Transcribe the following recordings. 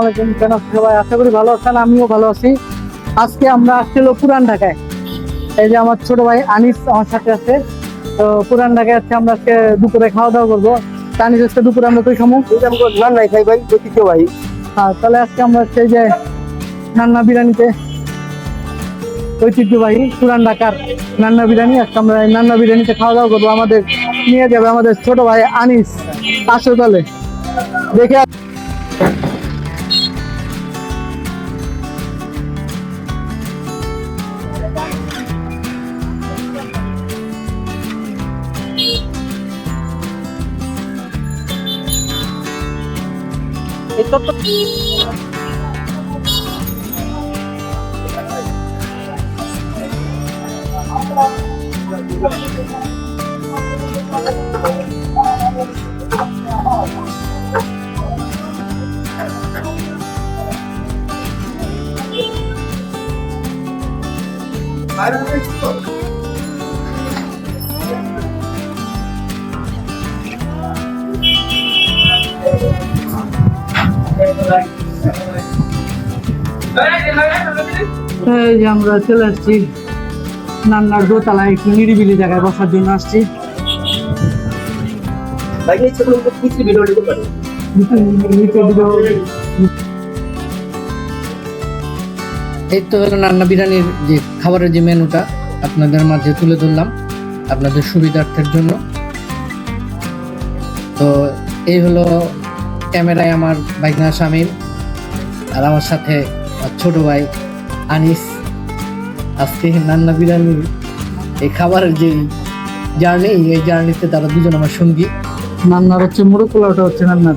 আলাইকুম কেন সবাই, আশা করি ভালো আছেন, আমিও ভালো আছি। আজকে আমরা আসছিল পুরান ঢাকায়। এই যে আমার ছোট ভাই আনিস আমার সাথে আছে। তো পুরান ঢাকায় আছে আমরা আজকে দুপুরে খাওয়া দাওয়া করব। দুপুরে আমরা না নাই খাই ভাই ঐতিহ্য ভাই হ্যাঁ তাহলে আজকে আমরা হচ্ছে যে নান্না বিরিয়ানিতে ঐতিহ্যবাহী পুরান ঢাকার নান্না বিরিয়ানি। আজকে আমরা নান্না বিরিয়ানিতে খাওয়া দাওয়া করব। আমাদের নিয়ে যাবে আমাদের ছোট ভাই আনিস আসো তাহলে দেখে ペットと。I don't know. এই যে আমরা চলে আসছি নান্নার দোতলায় একটু নিরিবিলি জায়গায় বসার জন্য আসছি। এই তো হলো নান্না বিরিয়ানির যে খাবারের যে মেনুটা, আপনাদের মাঝে তুলে ধরলাম আপনাদের সুবিধার্থের জন্য। তো এই হলো ক্যামেরায় আমার বাইকনা শামিম আর আমার সাথে ছোট ভাই আনিস। আজকে নান্না বিরিয়ানির এই খাবারের যে জার্নি, এই জার্নিতে তারা দুজন আমার সঙ্গী। নান্নার হচ্ছে মোরগ পোলাওটা হচ্ছে নান্নার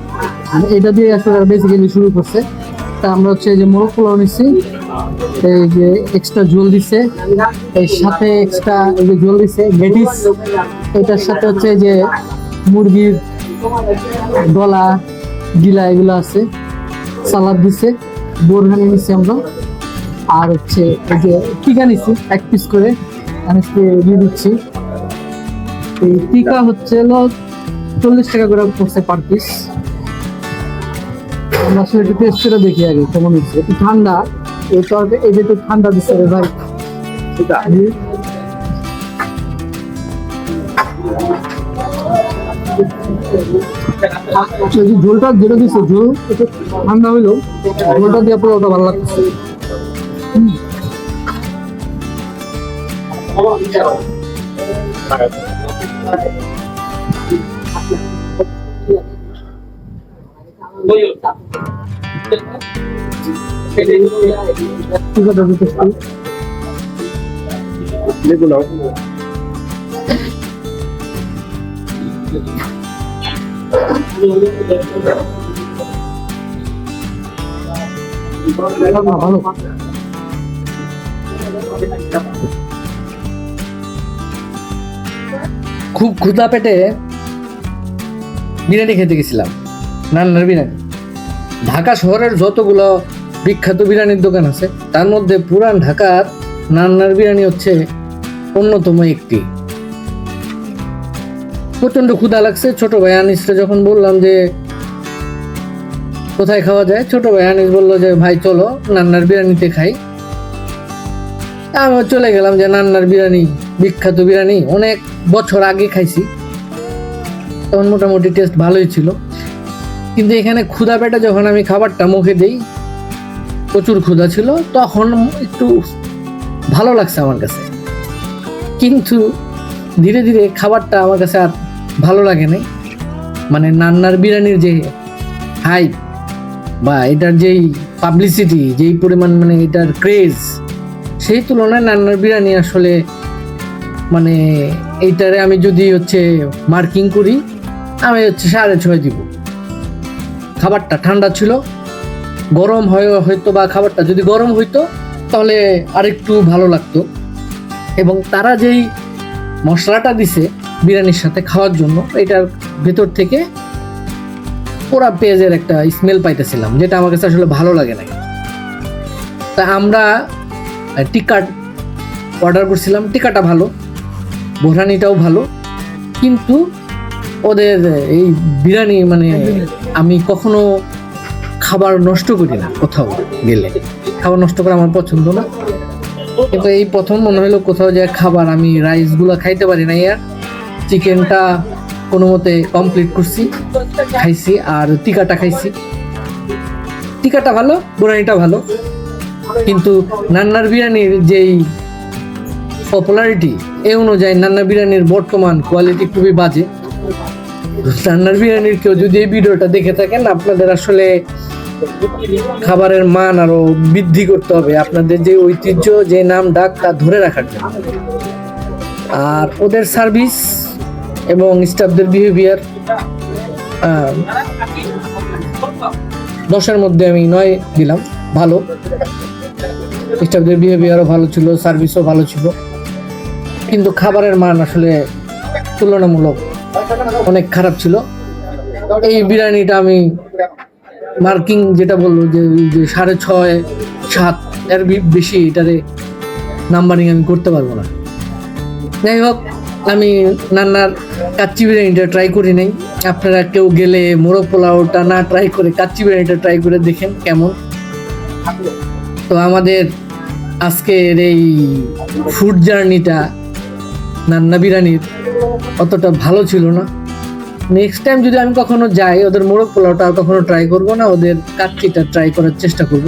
মানে এটা দিয়ে আসলে বেসিক্যালি শুরু করছে। তা আমরা হচ্ছে এই যে মোরগ পোলাও নিচ্ছি এই যে এক্সট্রা ঝোল দিছে, এর সাথে এক্সট্রা এই যে ঝোল দিছে ভেটিস এটার সাথে হচ্ছে যে মুরগির গলা গিলা এগুলো আছে সালাদ দিছে বোরহানি নিচ্ছি আমরা। আর হচ্ছে এই যে টিকা নিচ্ছি এক পিস করে আমি দিয়ে দিচ্ছি। এই টিকা হচ্ছে হলো চল্লিশ টাকা করে পড়ছে পার পিস আমরা আসলে একটু টেস্ট করে দেখি আগে কেমন হচ্ছে একটু ঠান্ডা এই তরকারি এই যে একটু ঠান্ডা দিচ্ছে রে ভাই। হুম। আচ্ছা, এই যে ঝোলটা যেটা দিচ্ছে ঝোল ঠান্ডা হইল ঝোলটা দিয়ে পুরোটা ভালো লাগছে হুম। টিকাটা খুব ক্ষুধা পেটে বিরিয়ানি খেতে গেছিলাম। নান্নার বিরিয়ানি। ঢাকা শহরের যতগুলো বিখ্যাত বিরিয়ানির দোকান আছে, তার মধ্যে পুরান ঢাকার নান্নার বিরিয়ানি হচ্ছে অন্যতম একটি। প্রচণ্ড ক্ষুধা লাগছে। ছোট ভাই আনিসকে যখন বললাম যে, কোথায় খাওয়া যায়? ছোট ভাই আনিস বলল যে, ভাই, চলো, নান্নার বিরিয়ানিতে খাই। আমি চলে গেলাম যে, নান্নার বিরিয়ানি, বিখ্যাত বিরিয়ানি। অনেক বছর আগে খাইছি। তখন মোটামুটি টেস্ট ভালোই ছিল। কিন্তু এখানে ক্ষুধা পেটে যখন আমি খাবারটা মুখে দিই, প্রচুর ক্ষুধা ছিল। তখন একটু ভালো লাগছে আমার কাছে। কিন্তু ধীরে ধীরে খাবারটা আমার কাছে আর ভালো লাগে নাই। মানে নান্নার বিরিয়ানির যে হাইপ বা এটার যেই পাবলিসিটি যেই পরিমাণ মানে এটার ক্রেজ সেই তুলনায় নান্নার বিরিয়ানি আসলে মানে এইটারে আমি যদি হচ্ছে মার্কিং করি, আমি হচ্ছে সাড়ে ছয় দিব। খাবারটা ঠান্ডা ছিল, গরম হয়, হয়তো বা খাবারটা যদি গরম হইতো, তাহলে আরেকটু ভালো লাগতো। এবং তারা যেই মশলাটা দিছে বিরিয়ানির সাথে খাওয়ার জন্য এটার ভেতর থেকে পোড়া পেঁয়াজের একটা স্মেল পাইতেছিলাম, যেটা আমার কাছে আসলে ভালো লাগে না তা আমরা টিকা অর্ডার করছিলাম, টিকাটা ভালো, বোরহানিটাও ভালো, কিন্তু ওদের এই বিরিয়ানি মানে আমি কখনো খাবার নষ্ট করি না কোথাও গেলে। খাবার নষ্ট করা আমার পছন্দ না। কিন্তু এই প্রথম মনে হলো কোথাও যে খাবার আমি রাইসগুলো খাইতে পারি না ইয়ার চিকেনটা কোনো মতে কমপ্লিট করছি, খাইছি আর টিকাটা খাইছি। টিকাটা ভালো বুরানিটা ভালো, কিন্তু নান্নার বিরিয়ানির যেই পপুলারিটি এই অনুযায়ী নান্না বিরিয়ানির বর্তমান কোয়ালিটি খুবই বাজে। রান্নার বিরিয়ানির কেউ যদি এই ভিডিওটা দেখে থাকেন, আপনাদের আসলে খাবারের মান আরও বৃদ্ধি করতে হবে। আপনাদের যে ঐতিহ্য, যে নাম, ডাক, তা ধরে রাখার জন্য। আর ওদের সার্ভিস এবং স্টাফদের বিহেভিয়ার দশের মধ্যে আমি নয় দিলাম, ভালো। স্টাফদের বিহেভিয়ারও ভালো ছিল সার্ভিসও ভালো ছিল। কিন্তু খাবারের মান আসলে তুলনামূলক অনেক খারাপ ছিল। এই বিরিয়ানিটা আমি মার্কিং যেটা বলল যে সাড়ে ছয়, সাত, এর বেশি এটারে নাম্বারিং আমি করতে পারব না। যাই হোক, আমি নান্নার কাচ্চি বিরিয়ানিটা ট্রাই করি নাই। আপনারা কেউ গেলে মোরগ পোলাওটা না ট্রাই করে কাচ্চি বিরিয়ানিটা ট্রাই করে দেখেন কেমন। তো আমাদের আজকের এই ফুড জার্নিটা নান্না বিরিয়ানির অতটা ভালো ছিল না। নেক্সট টাইম যদি আমি কখনো যাই, ওদের মোরগ পোলাওটা আর কখনো ট্রাই করব না, ওদের কাচ্চিটা ট্রাই করার চেষ্টা করব।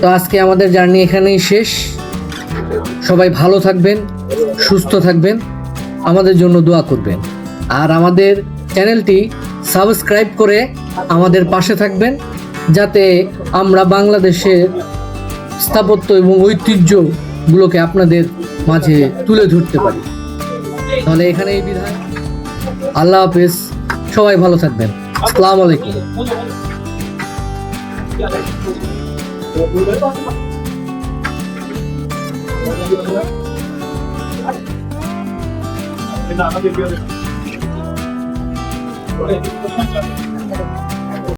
তো আজকে আমাদের জার্নি এখানেই শেষ। সবাই ভালো থাকবেন, সুস্থ থাকবেন, আমাদের জন্য দোয়া করবেন। আর আমাদের চ্যানেলটি সাবস্ক্রাইব করে আমাদের পাশে থাকবেন, যাতে আমরা বাংলাদেশের স্থাপত্য এবং ঐতিহ্যগুলোকে আপনাদের মাঝে তুলে ধরতে পারি। তাহলে এখানে এই বিধায় আল্লাহ হাফেজ। সবাই ভালো থাকবেন। আসসালামু আলাইকুম। আমাদের